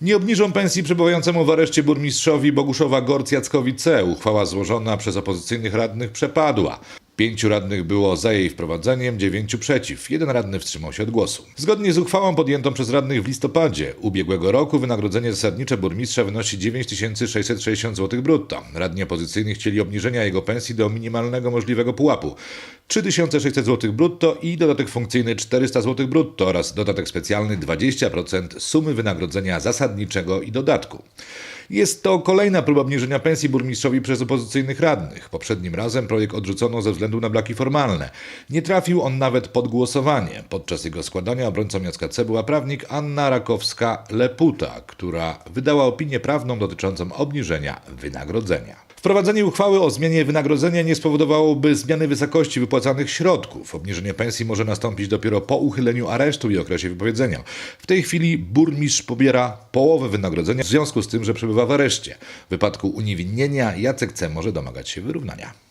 Nie obniżą pensji przebywającemu w areszcie burmistrzowi Boguszowa Gorc-Jackowi C. Uchwała złożona przez opozycyjnych radnych przepadła. Pięciu radnych było za jej wprowadzeniem, dziewięciu przeciw. Jeden radny wstrzymał się od głosu. Zgodnie z uchwałą podjętą przez radnych w listopadzie ubiegłego roku wynagrodzenie zasadnicze burmistrza wynosi 9660 zł brutto. Radni opozycyjni chcieli obniżenia jego pensji do minimalnego możliwego pułapu 3600 zł brutto i dodatek funkcyjny 400 zł brutto oraz dodatek specjalny 20% sumy wynagrodzenia zasadniczego i dodatku. Jest to kolejna próba obniżenia pensji burmistrzowi przez opozycyjnych radnych. Poprzednim razem projekt odrzucono ze względu na braki formalne. Nie trafił on nawet pod głosowanie. Podczas jego składania obrońcą Jacka C. była prawnik Anna Rakowska-Leputa, która wydała opinię prawną dotyczącą obniżenia wynagrodzenia. Wprowadzenie uchwały o zmianie wynagrodzenia nie spowodowałoby zmiany wysokości wypłacanych środków. Obniżenie pensji może nastąpić dopiero po uchyleniu aresztu i okresie wypowiedzenia. W tej chwili burmistrz pobiera połowę wynagrodzenia w związku z tym, że przebywa w areszcie. W wypadku uniewinnienia Jacek C. może domagać się wyrównania.